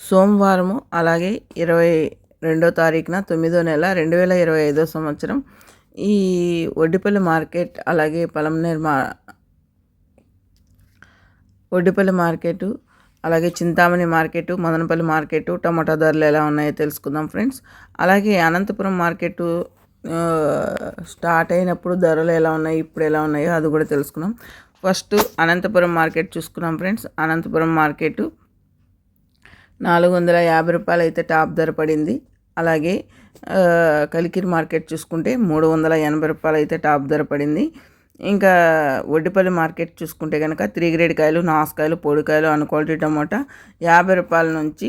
సోమవారము అలాగే ఇరవై రెండో తారీఖున తొమ్మిదో నెల రెండు వేల ఇరవై ఐదో సంవత్సరం. ఈ ఒడ్డిపల్లి మార్కెట్ అలాగే పలంనేరు మా ఒడ్డిపల్లి మార్కెటు అలాగే Chintamani market Madanapalli market tomato ధరలు ఎలా ఉన్నాయో తెలుసుకుందాం ఫ్రెండ్స్. అలాగే అనంతపురం మార్కెటు స్టార్ట్ అయినప్పుడు ధరలు ఎలా ఉన్నాయి ఇప్పుడు ఎలా ఉన్నాయో అది కూడా తెలుసుకున్నాం ఫస్ట్ అనంతపురం మార్కెట్ చూసుకున్నాం ఫ్రెండ్స్. అనంతపురం మార్కెటు నాలుగు వందల యాభై రూపాయలు అయితే టాప్ ధర పడింది. అలాగే కలికిరి మార్కెట్ చూసుకుంటే మూడు వందల ఎనభై రూపాయలు అయితే టాప్ ధర పడింది. ఇంకా ఒడ్డిపల్లి మార్కెట్ చూసుకుంటే కనుక త్రీ గ్రేడ్ కాయలు నాసుకాయలు పొడికాయలు అన్ క్వాలిటీ టమోటా యాభై రూపాయల నుంచి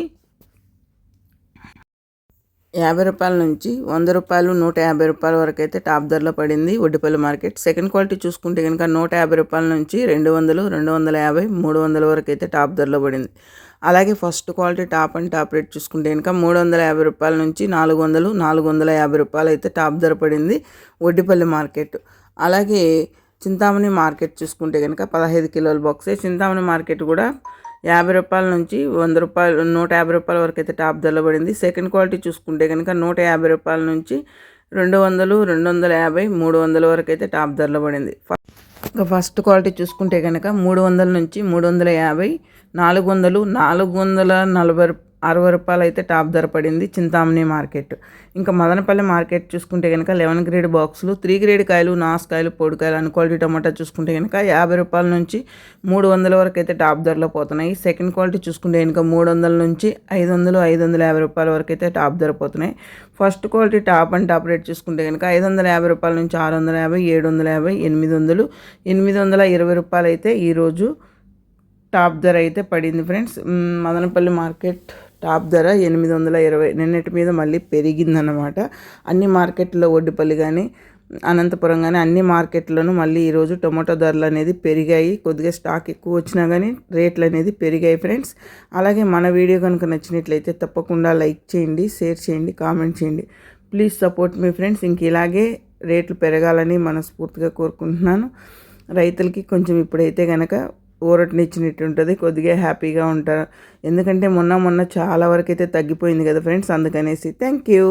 యాభై రూపాయల నుంచి వంద రూపాయలు నూట యాభై రూపాయల వరకు అయితే టాప్ ధరలో పడింది ఒడ్డిపల్లి మార్కెట్. సెకండ్ క్వాలిటీ చూసుకుంటే కనుక నూట యాభై రూపాయల నుంచి రెండు వందలు రెండు వందల యాభై మూడు వందల వరకు అయితే టాప్ ధరలో పడింది. అలాగే first quality top and top rate చూసుకుంటే కనుక మూడు వందల యాభై రూపాయల నుంచి నాలుగు వందలు నాలుగు వందల యాభై రూపాయలు అయితే టాప్ ధర పడింది ఒడ్డిపల్లి మార్కెట్. అలాగే చింతామణి మార్కెట్ చూసుకుంటే కనుక పదహైదు కిలోల బాక్సే. చింతామణి మార్కెట్ కూడా యాభై రూపాయల నుంచి వంద రూపాయలు నూట యాభై రూపాయల వరకు అయితే టాప్ ధరలో పడింది. సెకండ్ క్వాలిటీ చూసుకుంటే కనుక నూట యాభై రూపాయల నుంచి రెండు వందలు రెండు వందల యాభై మూడు వందల వరకు అయితే టాప్ ధరలో పడింది. ఫస్ట్ క్వాలిటీ చూసుకుంటే కనుక మూడు వందల నుంచి మూడు వందల యాభై నాలుగు వందలు నాలుగు వందల నలభై అరవై రూపాయలు అయితే టాప్ ధర పడింది చింతామణి మార్కెట్. ఇంకా మదనపల్లి మార్కెట్ చూసుకుంటే కనుక లెవెన్ గ్రేడ్ బాక్సులు త్రీ గ్రేడ్ కాయలు నాసుకాయలు పొడికాయలు అన్ని క్వాలిటీ టమాటా చూసుకుంటే కనుక యాభై రూపాయల నుంచి మూడు వందల వరకు అయితే టాప్ ధరలో పోతున్నాయి. సెకండ్ క్వాలిటీ చూసుకుంటే కనుక మూడు వందల నుంచి ఐదు వందలు ఐదు వందల యాభై రూపాయల వరకు అయితే టాప్ ధర పోతున్నాయి. First quality top and top rate చూసుకుంటే కనుక ఐదు వందల యాభై రూపాయల నుంచి ఆరు వందల యాభై ఏడు వందల యాభై ఎనిమిది వందలు ఎనిమిది వందల ఇరవై రూపాయలు అయితే ఈరోజు టాప్ ధర అయితే పడింది ఫ్రెండ్స్. మదనపల్లి మార్కెట్ టాప్ ధర ఎనిమిది వందల ఇరవై. నిన్నటి మీద మళ్ళీ పెరిగిందన్నమాట. అన్ని మార్కెట్లో ఒడ్డిపల్లి కానీ అనంతపురం కానీ అన్ని మార్కెట్లోనూ మళ్ళీ ఈరోజు టొమాటో ధరలు అనేది పెరిగాయి. కొద్దిగా స్టాక్ ఎక్కువ వచ్చినా కానీ రేట్లు అనేది పెరిగాయి ఫ్రెండ్స్. అలాగే మన వీడియో కనుక నచ్చినట్లయితే తప్పకుండా లైక్ చేయండి షేర్ చేయండి కామెంట్ చేయండి. ప్లీజ్ సపోర్ట్ మీ ఫ్రెండ్స్. ఇంక ఇలాగే రేట్లు పెరగాలని మనస్ఫూర్తిగా కోరుకుంటున్నాను. రైతులకి కొంచెం ఇప్పుడైతే కనుక ఊరటనిచ్చినట్టు ఉంటుంది కొద్దిగా హ్యాపీగా ఉంటారు ఎందుకంటే మొన్న మొన్న చాలా వరకు అయితే తగ్గిపోయింది కదా ఫ్రెండ్స్ అందుకనేసి. Thank you